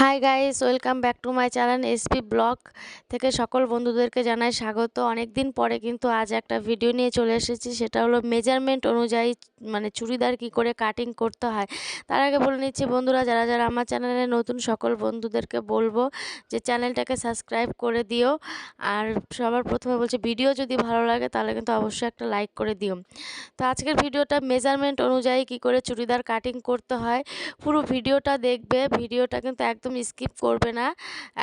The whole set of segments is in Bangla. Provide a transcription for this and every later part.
Hi guys welcome back to my channel SP blog থেকে সকল বন্ধুদেরকে জানাই স্বাগত। অনেক দিন পরে কিন্তু আজ একটা ভিডিও নিয়ে চলে এসেছি, সেটা হলো মেজারমেন্ট অনুযায়ী মানে চুড়িদার কি করে কাটিং করতে হয়। তার আগে বলে নিচ্ছি বন্ধুরা, যারা যারা আমার চ্যানেলে নতুন, সকল বন্ধুদেরকে বলব যে চ্যানেলটাকে সাবস্ক্রাইব করে দিও। আর সবার প্রথমে বলছি ভিডিও যদি ভালো লাগে, তাহলে কিন্তু অবশ্যই একটা লাইক করে দিও। তো আজকের ভিডিওটা মেজারমেন্ট অনুযায়ী কি করে চুড়িদার কাটিং করতে হয়, পুরো ভিডিওটা দেখবে। ভিডিওটা কিন্তু একদম স্কিপ করবে না।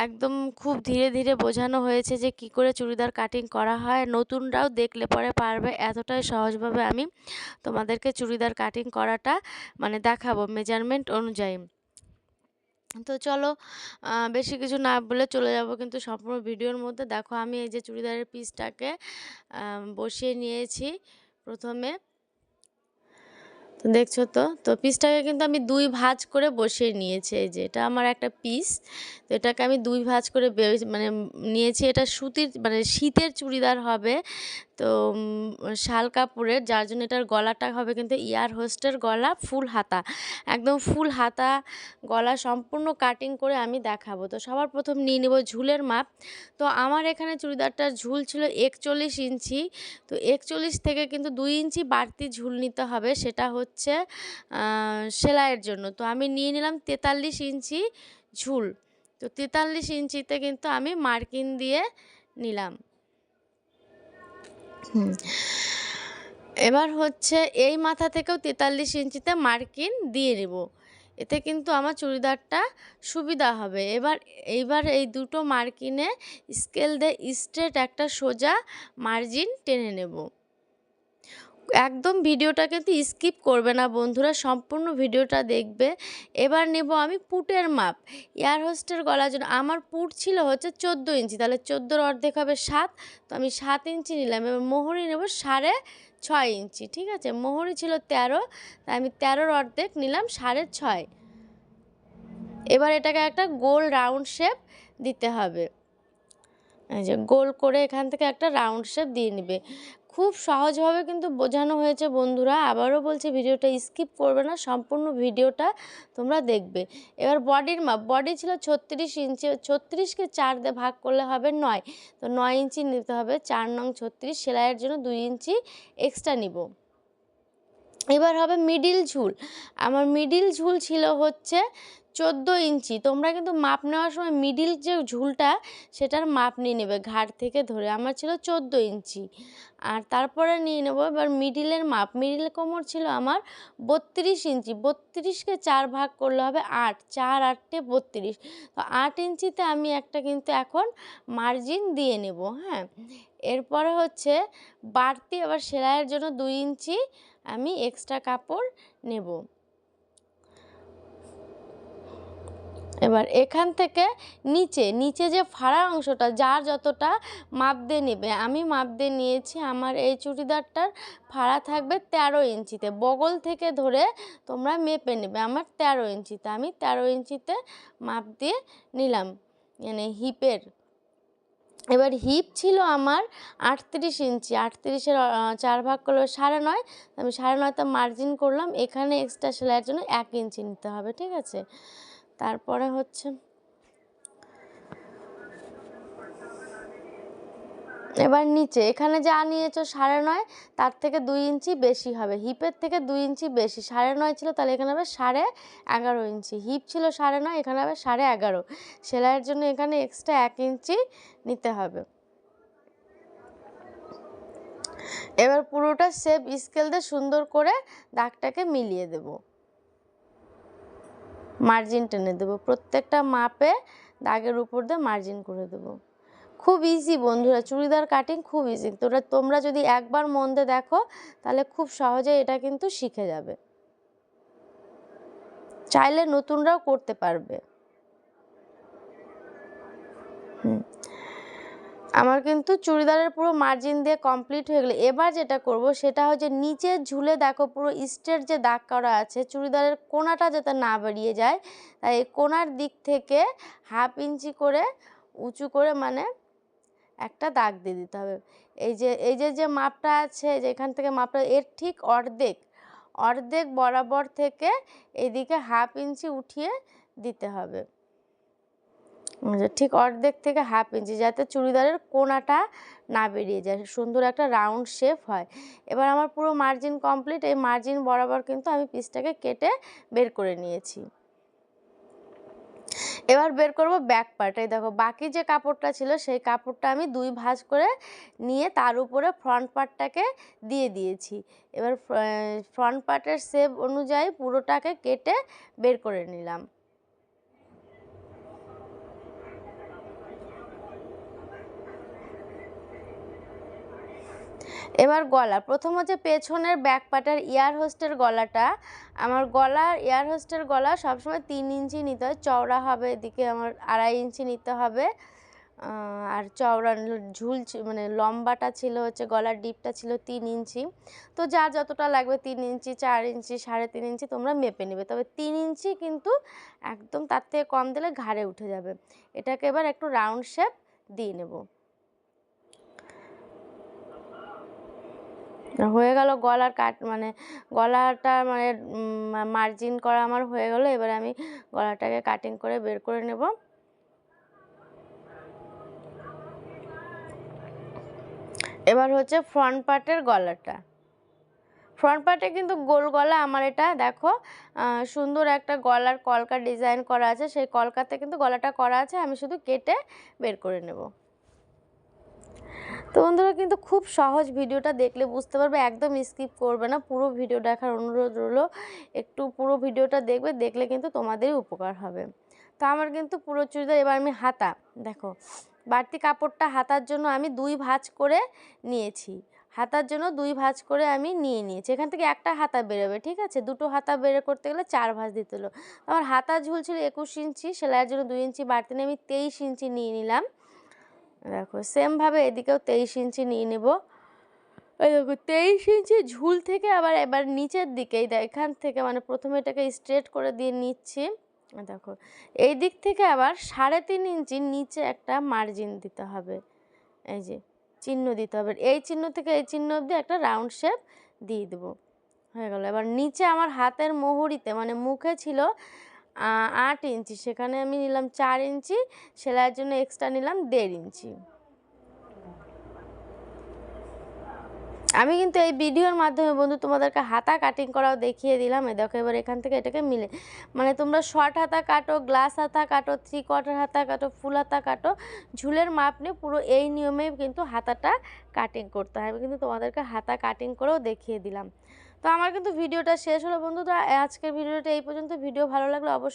একদম খুব ধীরে ধীরে বোঝানো হয়েছে যে কি করে চুড়িদার কাটিং করা হয়। নতুনরাও দেখলে পরে পারবে এতটাই সহজভাবে আমি তোমাদেরকে চুড়িদার কাটিং করাটা মানে দেখাবো মেজারমেন্ট অনুযায়ী। তো চলো বেশি কিছু না বলে চলে যাব কিন্তু সম্পূর্ণ ভিডিওর মধ্যে। দেখো আমি এই যে চুড়িদারের পিসটাকে বসিয়ে নিয়েছি প্রথমে। তো দেখছ তো? তো পিসটাকে কিন্তু আমি দুই ভাজ করে বসিয়ে নিয়েছি এই যে। এটা আমার একটা পিস। তো এটাকে আমি দুই ভাজ করে মানে নিয়েছি। এটা সুতির মানে শীতের চুড়িদার হবে। তো শাল কাপড়ের, যার জন্য এটার গলাটা হবে কিন্তু ইয়ার হোস্টের গলা ফুল হাতা। একদম ফুল হাতা গলা সম্পূর্ণ কাটিং করে আমি দেখাবো। তো সবার প্রথম নিয়ে নেব ঝুলের মাপ। তো আমার এখানে চুড়িদারটার ঝুল ছিল একচল্লিশ ইঞ্চি। তো একচল্লিশ থেকে কিন্তু দুই ইঞ্চি বাড়তি ঝুল নিতে হবে, সেটা হচ্ছে সেলাইয়ের জন্য। তো আমি নিয়ে নিলাম তেতাল্লিশ ইঞ্চি ঝুল। তো তেতাল্লিশ ইঞ্চিতে কিন্তু আমি মার্কিন দিয়ে নিলাম। হুম। এবার হচ্ছে এই মাথা থেকেও তেতাল্লিশ ইঞ্চিতে মার্কিন দিয়ে নেব। এতে কিন্তু আমার চুড়িদারটা সুবিধা হবে। এবার, এইবার এই দুটো মার্কিনে স্কেল দিয়ে স্ট্রেট একটা সোজা মার্জিন টেনে নেব। একদম ভিডিওটা কিন্তু স্কিপ করবে না বন্ধুরা, সম্পূর্ণ ভিডিওটা দেখবে। এবার নেব আমি পুটের মাপ। এয়ার হোস্টের গলার জন্য আমার পুট ছিল হচ্ছে চোদ্দ ইঞ্চি, তাহলে চোদ্দোর অর্ধেক হবে সাত, তো আমি সাত ইঞ্চি নিলাম। এবার মোহরি নেব সাড়ে ছয় ইঞ্চি, ঠিক আছে? মোহরি ছিল তেরো, তাই আমি তেরোর অর্ধেক নিলাম সাড়ে ছয়। এবার এটাকে একটা গোল রাউন্ড শেপ দিতে হবে। যে গোল করে এখান থেকে একটা রাউন্ড শেপ দিয়ে নেবে। খুব সহজভাবে কিন্তু বোঝানো হয়েছে বন্ধুরা। আবারও বলছি, ভিডিওটা স্কিপ করবে না, সম্পূর্ণ ভিডিওটা তোমরা দেখবে। এবার বডির মাপ, বডি ছিল ছত্রিশ ইঞ্চি, ছত্রিশকে চার দিয়ে ভাগ করলে হবে নয়। তো নয় ইঞ্চি নিতে হবে, চার নং ছত্রিশ, সেলাইয়ের জন্য দুই ইঞ্চি এক্সট্রা নিব। এবার হবে মিডিল ঝুল। আমার মিডিল ঝুল ছিল হচ্ছে চোদ্দ ইঞ্চি। তোমরা কিন্তু মাপ নেওয়ার সময় মিডিল যে ঝুলটা, সেটার মাপ নিয়ে নেবে ঘাট থেকে ধরে। আমার ছিল চোদ্দ ইঞ্চি। আর তারপরে নিয়ে নেব এবার মিডিলের মাপ। মিডিল কোমর ছিল আমার বত্রিশ ইঞ্চি। বত্রিশকে চার ভাগ করলে হবে আট। চার আটটে বত্রিশ। তো আট ইঞ্চিতে আমি একটা কিন্তু এখন মার্জিন দিয়ে নেব হ্যাঁ? এরপরে হচ্ছে বাড়তি আবার সেলাইয়ের জন্য দুই ইঞ্চি আমি এক্সট্রা কাপড় নেব। এবার এখান থেকে নিচে নিচে যে ফাড়া অংশটা, যার যতটা মাপ দিয়ে নেবে, আমি মাপ দিয়ে নিয়েছি, আমার এই চুড়িদারটার ফাড়া থাকবে তেরো ইঞ্চিতে। বগল থেকে ধরে তোমরা মেপে নেবে, আমার তেরো ইঞ্চিতে। আমি তেরো ইঞ্চিতে মাপ দিয়ে নিলাম মানে হিপের। এবার হিপ ছিল আমার আটত্রিশ ইঞ্চি, আটত্রিশের চার ভাগ করলে সাড়ে নয়, আমি সাড়ে নয়টা মার্জিন করলাম, এখানে এক্সট্রা সেলাইয়ের জন্য এক ইঞ্চি নিতে হবে, ঠিক আছে? তারপরে হচ্ছে এবার নিচে, এখানে যা নিয়েছো সাড়ে নয়, তার থেকে দুই ইঞ্চি বেশি হবে। হিপের থেকে দুই ইঞ্চি বেশি, সাড়ে নয় ছিল তাহলে এখানে হবে সাড়ে এগারো ইঞ্চি। হিপ ছিল সাড়ে নয়, এখানে হবে সাড়ে এগারো। সেলাইয়ের জন্য এখানে এক্সট্রা এক ইঞ্চি নিতে হবে। এবার পুরোটা সেপ স্কেল দিয়ে সুন্দর করে দাগটাকে মিলিয়ে দেবো। মার্জিন টেনে দেবো। প্রত্যেকটা মাপে দাগের উপর দিয়ে মার্জিন করে দেবো। খুব ইজি বন্ধুরা, চুড়িদার কাটিং খুব ইজি তোরা, তোমরা যদি একবার মন দিয়ে দেখো, তাহলে খুব সহজে এটা কিন্তু শিখে যাবে। চাইলে নতুনরাও করতে পারবে। হুম। আমার কিন্তু চুড়িদারের পুরো মার্জিন দিয়ে কমপ্লিট হয়ে গেলো। এবার যেটা করব, সেটা হচ্ছে নিচের ঝুলে দেখো পুরো স্ট্রেট যে দাগ করা আছে, চুড়িদারের কোনাটা যাতে না বেরিয়ে যায়, তাই কোনার দিক থেকে হাফ ইঞ্চি করে উঁচু করে মানে একটা দাগ দিয়ে দিতে হবে। এই যে এই যে যে মাপটা আছে যেখান থেকে মাপটা, এর ঠিক অর্ধেক অর্ধেক বরাবর থেকে এদিকে হাফ ইঞ্চি উঠিয়ে দিতে হবে। ঠিক অর্ধেক থেকে হাফ ইঞ্চি যাতে চুড়িদারের কোনাটা না বেরিয়ে যায়, সুন্দর একটা রাউন্ড শেপ হয়। এবার আমার পুরো মার্জিন কমপ্লিট এই মার্জিন বরাবর কিন্তু আমি পিসটাকে কেটে বের করে নিয়েছি। এবার বের করব ব্যাক পার্ট এই দেখো, বাকি যে কাপড়টা ছিল সেই কাপড়টা আমি দুই ভাঁজ করে নিয়ে তার উপরে ফ্রন্ট পার্টটাকে দিয়ে দিয়েছি। এবার ফ্রন্ট পার্টের শেপ অনুযায়ী পুরোটাকে কেটে বের করে নিলাম। এবার গলা প্রথম হচ্ছে পেছনের ব্যাক পাটার ইয়ার হোস্টের গলাটা। আমার গলার ইয়ার হোস্টের গলা সবসময় তিন ইঞ্চি নিতে হয়, চওড়া হবে এদিকে আমার আড়াই ইঞ্চি নিতে হবে। আর চওড়া ঝুল মানে লম্বাটা ছিল হচ্ছে গলার ডিপটা ছিল তিন ইঞ্চি। তো যার যতটা লাগবে তিন ইঞ্চি, চার ইঞ্চি, সাড়ে তিন ইঞ্চি তোমরা মেপে নেবে। তবে তিন ইঞ্চি কিন্তু একদম তার থেকে কম দিলে ঘাড়ে উঠে যাবে। এটাকে এবার একটু রাউন্ড শেপ দিয়ে নেব। হয়ে গেল গলার কাট মানে গলাটা মানে মার্জিন করা আমার হয়ে গেল, এবারে আমি গলাটাকে কাটিং করে বের করে নেব। এবার হচ্ছে ফ্রন্ট পার্টের গলাটা। ফ্রন্ট পার্টে কিন্তু গোল গলা আমার এটা, দেখো সুন্দর একটা গলার কলকা ডিজাইন করা আছে, সেই কলকাতে কিন্তু গলাটা করা আছে, আমি শুধু কেটে বের করে নেব। তো বন্ধুরা কিন্তু খুব সহজ ভিডিওটা দেখলে বুঝতে পারবে, একদম স্কিপ করবে না। পুরো ভিডিও দেখার অনুরোধ রইল, একটু পুরো ভিডিওটা দেখবে, দেখলে কিন্তু তোমাদেরই উপকার হবে। তো আমার কিন্তু পুরো চুড়িদার, এবার আমি হাতা, দেখো, বাড়তি কাপড়টা হাতার জন্য আমি দুই ভাঁজ করে নিয়েছি। হাতার জন্য দুই ভাঁজ করে আমি নিয়ে নিয়েছি। এখান থেকে একটা হাতা বেরোবে, ঠিক আছে? দুটো হাতা বের করতে গেলে চার ভাঁজ দিতে হলো। আমার হাতা ঝুল ছিল একুশ ইঞ্চি, সেলাইয়ের জন্য দুই ইঞ্চি বাড়তি নিয়ে আমি তেইশ ইঞ্চি নিয়ে নিলাম। দেখো সেমভাবে এদিকেও তেইশ ইঞ্চি নিয়ে নেব। দেখো, তেইশ ইঞ্চি ঝুল থেকে আবার এবার নিচের দিকে এখান থেকে মানে প্রথমে এটাকে স্ট্রেট করে দিয়ে নিচ্ছি। দেখো, এই দিক থেকে আবার সাড়ে তিন ইঞ্চি নিচে একটা মার্জিন দিতে হবে। এই যে, চিহ্ন দিতে হবে। এই চিহ্ন থেকে এই চিহ্ন অবধি একটা রাউন্ড শেপ দিয়ে দেবো। হয়ে গেল। এবার নিচে আমার হাতের মোহরিতে মানে মুখে ছিল আট ইঞ্চি। সেখানে আমি নিলাম চার ইঞ্চি, সেলাইয়ের জন্য এক্সট্রা নিলাম দেড় ইঞ্চি। আমি কিন্তু এই ভিডিওর মাধ্যমে, বন্ধু, তোমাদেরকে হাতা কাটিং করাও দেখিয়ে দিলাম। এ দেখো, এবার এখান থেকে এটাকে মিলে মানে তোমরা শর্ট হাতা কাটো গ্লাস হাতা কাটো থ্রি কোয়ার্টার হাতা কাটো ফুল হাতা কাটো, ঝুলের মাপ নিয়ে পুরো এই নিয়মে কিন্তু হাতাটা কাটিং করতে হয়। আমি কিন্তু তোমাদেরকে হাতা কাটিং করেও দেখিয়ে দিলাম। তো আমার কিন্তু ভিডিওটা শেষ হলো। বন্ধুরা, আজকের ভিডিওটা এই পর্যন্ত। ভিডিও ভালো লাগলে অবশ্যই